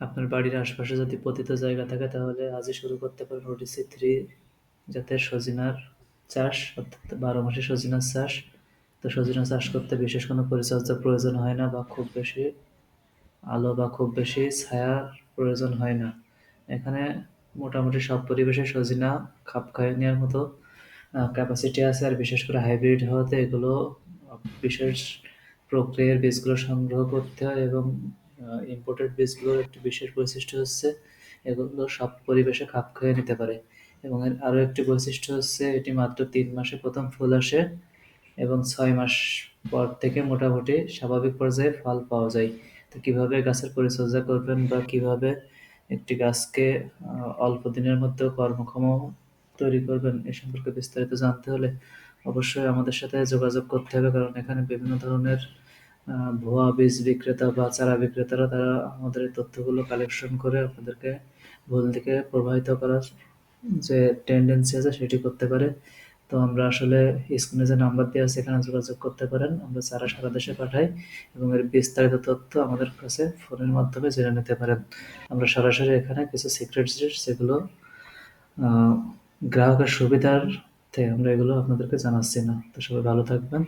আপনার বাড়ির আশপাশে যদি পতিত জায়গা থাকে, তাহলে আজই শুরু করতে পারেন ওডিসি থ্রি জাতের সজিনার চাষ, অর্থাৎ বারো মাসে সজিনার চাষ। তো সজিনা চাষ করতে বিশেষ কোনো পরিচর্যার প্রয়োজন হয় না বা খুব বেশি আলো বা খুব বেশি ছায়ার প্রয়োজন হয় না। এখানে মোটামুটি সব পরিবেশে সজিনা খাপ খাইয়ে নেওয়ার মতো ক্যাপাসিটি আছে। আর বিশেষ করে হাইব্রিড হওয়াতে এগুলো বিশেষ প্রক্রিয়ার বীজগুলো সংগ্রহ করতে হয় এবং ইম্পোর্টেড বীজগুলোর একটি বিশেষ বৈশিষ্ট্য হচ্ছে এগুলো সব পরিবেশে খাপ খাইয়ে নিতে পারে। এবং এর আরও একটি বৈশিষ্ট্য হচ্ছে এটি মাত্র তিন মাসে প্রথম ফুল আসে এবং ছয় মাস পর থেকে মোটামুটি স্বাভাবিক পর্যায়ে ফল পাওয়া যায়। তো কীভাবে গাছের পরিচর্যা করবেন বা কীভাবে একটি গাছকে অল্প দিনের মধ্যে কর্মক্ষম তৈরি করবেন এ সম্পর্কে বিস্তারিত জানতে হলে অবশ্যই আমাদের সাথে যোগাযোগ করতে হবে, কারণ এখানে বিভিন্ন ধরনের ভুয়া বীজ বিক্রেতা বা চারা বিক্রেতারা, তারা আমাদের তথ্যগুলো কালেকশন করে আপনাদেরকে ভুল দিকে প্রবাহিত করার যে টেন্ডেন্সি আছে সেটি করতে পারে। তো আমরা আসলে স্ক্রিনে যে নাম্বার দেওয়া আছে, এখানে যোগাযোগ করতে পারেন। আমরা চারা সারা দেশে পাঠাই এবং এর বিস্তারিত তথ্য আমাদের কাছে ফোনের মাধ্যমে জেনে নিতে পারেন। আমরা সরাসরি এখানে কিছু সিক্রেট জিনিস যেগুলো গ্রাহকের সুবিধার্থে আমরা এগুলো আপনাদেরকে জানাচ্ছি না। তো সবাই ভালো থাকবেন।